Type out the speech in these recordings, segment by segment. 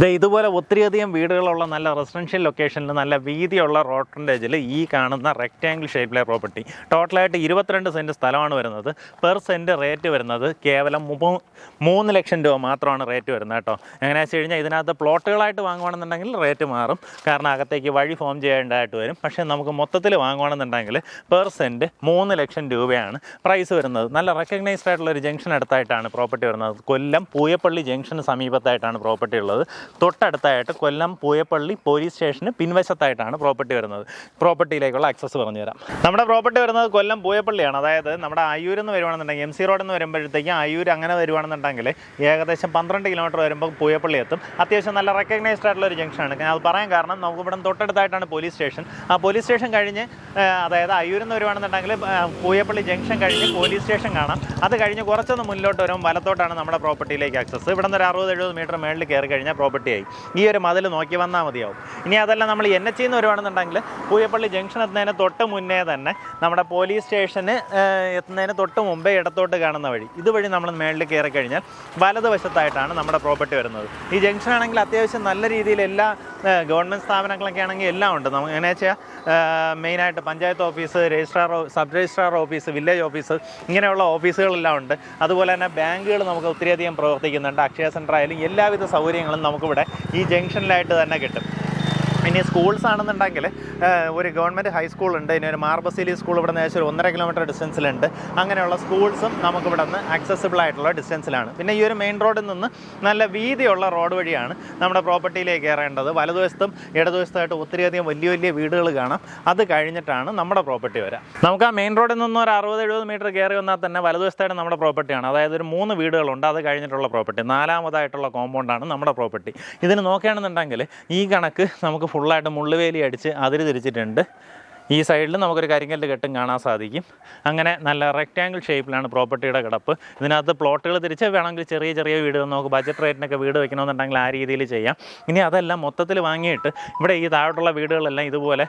ദേ ഇതുപോലെ ഒത്തിരിയധികം വീടുകളുള്ള നല്ല റെസിഡൻഷ്യൽ ലൊക്കേഷനിൽ നല്ല വീതിയുള്ള റോഡ് ഈ കാണുന്ന റെക്റ്റാങ്കിൾ ഷേപ്പിലെ പ്രോപ്പർട്ടി ടോട്ടലായിട്ട് ഇരുപത്തിരണ്ട് സെന്റ് സ്ഥലമാണ് വരുന്നത്. പെർ സെന്റ് റേറ്റ് വരുന്നത് കേവലം മുപ്പ- മൂന്ന് ലക്ഷം രൂപ മാത്രമാണ് റേറ്റ് വരുന്നത് കേട്ടോ. എങ്ങനെയാണെന്ന് വെച്ച് കഴിഞ്ഞാൽ ഇതിനകത്ത് പ്ലോട്ടുകളായിട്ട് വാങ്ങുവാണെന്നുണ്ടെങ്കിൽ റേറ്റ് മാറും. കാരണം അകത്തേക്ക് വഴി ഫോം ചെയ്യേണ്ടതായിട്ട് വരും. പക്ഷേ നമുക്ക് മൊത്തത്തിൽ വാങ്ങുവാണെന്നുണ്ടെങ്കിൽ പെർ സെന്റ് മൂന്ന് ലക്ഷം രൂപയാണ് പ്രൈസ് വരുന്നത്. നല്ല റെക്കഗ്നൈസ്ഡ് ആയിട്ടുള്ള ഒരു ജംഗ്ഷൻ അടുത്തായിട്ടാണ് പ്രോപ്പർട്ടി വരുന്നത്. കൊല്ലം പൂയപ്പള്ളി ജംഗ്ഷന് സമീപത്തായിട്ടാണ് പ്രോപ്പർട്ടി ഉള്ളത്. തൊട്ടടുത്തായിട്ട് കൊല്ലം പൂയപ്പള്ളി പോലീസ് സ്റ്റേഷന് പിൻവശത്തായിട്ടാണ് പ്രോപ്പർട്ടി വരുന്നത്. പ്രോപ്പർട്ടിയിലേക്കുള്ള ആക്സസ് പറഞ്ഞു തരാം. നമ്മുടെ പ്രോപ്പർട്ടി വരുന്നത് കൊല്ലം പൂയപ്പള്ളിയാണ്. അതായത് നമ്മുടെ അയ്യൂരിൽ നിന്ന് വരുവാണെന്നുണ്ടെങ്കിൽ എം സി റോഡിൽ നിന്ന് വരുമ്പോഴത്തേക്കും അയ്യൂർ അങ്ങനെ വരുവാണെന്നുണ്ടെങ്കിൽ ഏകദേശം പന്ത്രണ്ട് കിലോമീറ്റർ വരുമ്പോൾ പൂയപ്പള്ളി എത്തും. അത്യാവശ്യം നല്ല റെക്കഗ്നൈസ്ഡ് ആയിട്ടുള്ള ഒരു ജംഗ്ഷനാണ് ഞാൻ അത് പറയാൻ കാരണം നമുക്ക് ഇവിടെ തൊട്ടടുത്തായിട്ടാണ് പോലീസ് സ്റ്റേഷൻ ആ പോലീസ് സ്റ്റേഷൻ കഴിഞ്ഞ് അതായത് അയ്യൂരിൽ നിന്ന് വരുവാണെന്നുണ്ടെങ്കിൽ പൂയപ്പള്ളി ജംഗ്ഷൻ കഴിഞ്ഞ് പോലീസ് സ്റ്റേഷൻ കാണാം. അത് കഴിഞ്ഞ് കുറച്ചൊന്ന് മുന്നിലോട്ട് വരും വലത്തോട്ടാണ് നമ്മുടെ പ്രോപ്പർട്ടിയിലേക്ക് ആക്സസ് ഇവിടെ നിന്ന് ഒരു അറുപത് എഴുപത് മീറ്റർ മേളിൽ കയറി കഴിഞ്ഞാൽ പ്രോപ്പർട്ടിയായി ഈ ഒരു മതിൽ നോക്കി വന്നാൽ മതിയാവും. ഇനി അതല്ല നമ്മൾ എൻ എച്ച് നിന്ന് വരുവാണെന്നുണ്ടെങ്കിൽ പൂയപ്പള്ളി ജംഗ്ഷൻ എത്തുന്നതിന് തൊട്ട് മുന്നേ തന്നെ നമ്മുടെ പോലീസ് സ്റ്റേഷന് എത്തുന്നതിന് തൊട്ട് മുമ്പേ ഇടത്തോട്ട് കാണുന്ന വഴി. ഇതുവഴി നമ്മൾ മേളിൽ കയറി കഴിഞ്ഞാൽ വലതുവശത്തായിട്ടാണ് നമ്മുടെ പ്രോപ്പർട്ടി വരുന്നത്. ഈ ജംഗ്ഷൻ ആണെങ്കിൽ അത്യാവശ്യം നല്ല രീതിയിൽ എല്ലാ ഗവൺമെന്റ് സ്ഥാപനങ്ങളൊക്കെ ആണെങ്കിൽ എല്ലാം ഉണ്ട്. നമുക്ക് എങ്ങനെ വെച്ചാൽ മെയിനായിട്ട് panchayat office registrar sub registrar office village office ഇങ്ങനെയുള്ള ഓഫീസുകളെല്ലാം ഉണ്ട്. അതുപോലെ തന്നെ ബാങ്കുകൾ നമുക്ക് ഒത്തിരിയധികം പ്രവർത്തിക്കുന്നുണ്ട്. അക്ഷയ സെന്റർ ആയാലും എല്ലാവിധ സൗകര്യങ്ങളും നമുക്കിവിടെ ഈ ജംഗ്ഷനിലായിട്ട് തന്നെ കിട്ടും. ഇനി സ്കൂൾസ് ആണെന്നുണ്ടെങ്കിൽ ഒരു ഗവൺമെന്റ് ഹൈസ്കൂൾ ഉണ്ട്. ഇനി ഒരു മാർബസിലി സ്കൂൾ ഇവിടെ നിന്ന് ഒരു ഒന്നര കിലോമീറ്റർ ഡിസ്റ്റൻസിലുണ്ട് അങ്ങനെയുള്ള സ്കൂൾസും നമുക്ക് ഇവിടെ നിന്ന് ആക്സസിബിൾ ആയിട്ടുള്ള ഡിസ്റ്റൻസിലാണ് പിന്നെ ഈ ഒരു മെയിൻ റോഡിൽ നിന്ന് നല്ല വീതിയുള്ള റോഡ് വഴിയാണ് നമ്മുടെ പ്രോപ്പർട്ടിയിലേക്ക് കയറേണ്ടത്. വലതുവശത്തും ഇടതുവശത്തായിട്ട് ഒത്തിരിയധികം വലിയ വലിയ വീടുകൾ കാണാം. അത് കഴിഞ്ഞിട്ടാണ് നമ്മുടെ പ്രോപ്പർട്ടി വരാം. നമുക്ക് ആ മെയിൻ റോഡിൽ നിന്ന് ഒരു അറുപത് എഴുപത് മീറ്റർ കയറി വന്നാൽ തന്നെ വലതുവശത്തായിട്ട് നമ്മുടെ പ്രോപ്പർട്ടിയാണ് അതായത് ഒരു മൂന്ന് വീടുകളുണ്ട്. അത് കഴിഞ്ഞിട്ടുള്ള പ്രോപ്പർട്ടി നാലാമതായിട്ടുള്ള കോമ്പൗണ്ടാണ് നമ്മുടെ പ്രോപ്പർട്ടി ഇതിന് നോക്കുകയാണെന്നുണ്ടെങ്കിൽ ഈ കണക്ക് നമുക്ക് ഫുള്ളായിട്ട് മുള്ളുവേലി അടിച്ച് അതിര് തിരിച്ചിട്ടുണ്ട്. ഈ സൈഡിൽ നമുക്കൊരു കരിങ്കല്ല് കെട്ടും കാണാൻ സാധിക്കും. അങ്ങനെ നല്ല റെക്റ്റാങ്കിൾ ഷേപ്പിലാണ് പ്രോപ്പർട്ടിയുടെ കിടപ്പ്. ഇതിനകത്ത് പ്ലോട്ടുകൾ തിരിച്ച് വേണമെങ്കിൽ ചെറിയ ചെറിയ വീട് നമുക്ക് ബജറ്റ് റേറ്റിനൊക്കെ വീട് വെക്കണമെന്നുണ്ടെങ്കിൽ ആ രീതിയിൽ ചെയ്യാം. ഇനി അതെല്ലാം മൊത്തത്തിൽ വാങ്ങിയിട്ട് ഇവിടെ ഈ താഴോട്ടുള്ള വീടുകളെല്ലാം ഇതുപോലെ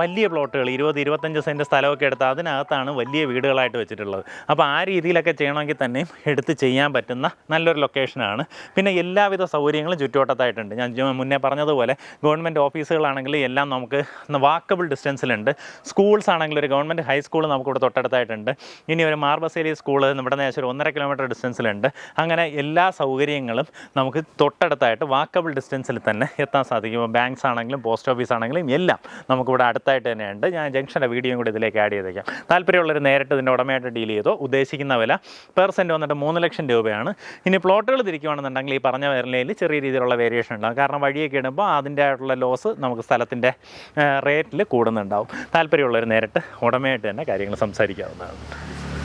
വലിയ പ്ലോട്ടുകൾ ഇരുപത് ഇരുപത്തഞ്ച് സെന്റ് സ്ഥലമൊക്കെ എടുത്ത് അതിനകത്താണ് വലിയ വീടുകളായിട്ട് വെച്ചിട്ടുള്ളത്. അപ്പോൾ ആ രീതിയിലൊക്കെ ചെയ്യണമെങ്കിൽ തന്നെയും എടുത്ത് ചെയ്യാൻ പറ്റുന്ന നല്ലൊരു ലൊക്കേഷനാണ് പിന്നെ എല്ലാവിധ സൗകര്യങ്ങളും ചുറ്റുവട്ടത്തായിട്ടുണ്ട്. ഞാൻ മുന്നേ പറഞ്ഞതുപോലെ ഗവൺമെന്റ് ഓഫീസുകളാണെങ്കിൽ എല്ലാം നമുക്ക് വാക്കബിൾ ഡിസ്റ്റൻസിലുണ്ട് സ്കൂൾസ് ആണെങ്കിൽ ഒരു ഗവൺമെന്റ് ഹൈസ്കൂൾ നമുക്കിവിടെ തൊട്ടടുത്തായിട്ടുണ്ട്. ഇനി ഒരു മാർബസേലി സ്കൂൾ നമ്മുടെ ഏകദേശം ഒരു ഒന്നര കിലോമീറ്റർ ഡിസ്റ്റൻസിലുണ്ട് അങ്ങനെ എല്ലാ സൗകര്യങ്ങളും നമുക്ക് തൊട്ടടുത്തായിട്ട് വാക്കബിൾ ഡിസ്റ്റൻസിൽ തന്നെ എത്താൻ സാധിക്കും. ബാങ്ക്സ് ആണെങ്കിലും പോസ്റ്റ് ഓഫീസ് ആണെങ്കിലും എല്ലാം നമുക്കിവിടെ അടുത്തായിട്ട് തന്നെയുണ്ട്. ഞാൻ ജംഗ്ഷന്റെ വീഡിയോയും കൂടി ഇതിലേക്ക് ആഡ് ചെയ്തേക്കാം. താല്പര്യമുള്ളവർ നേരിട്ട് ഇതിന്റെ ഉടമയായിട്ട് ഡീൽ ചെയ്തോ? ഉദ്ദേശിക്കുന്ന വില പെർ സെന്റ് വന്നിട്ട് മൂന്ന് ലക്ഷം രൂപയാണ്. ഇനി പ്ലോട്ടുകൾ തിരിക്കുകയാണെന്നുണ്ടെങ്കിൽ ഈ പറഞ്ഞ വിലയിൽ ചെറിയ രീതിയിലുള്ള വേരിയേഷൻ ഉണ്ടാകും. കാരണം വഴിയൊക്കെ ഇടുമ്പോൾ അതിന്റെ ആയിട്ടുള്ള ലോസ് നമുക്ക് സ്ഥലത്തിന്റെ റേറ്റിൽ കൂടുന്നുണ്ടാവും. താല്പര്യമുള്ളവർ നേരിട്ട് ഉടമയായിട്ട് തന്നെ കാര്യങ്ങൾ സംസാരിക്കാവുന്നതാണ്.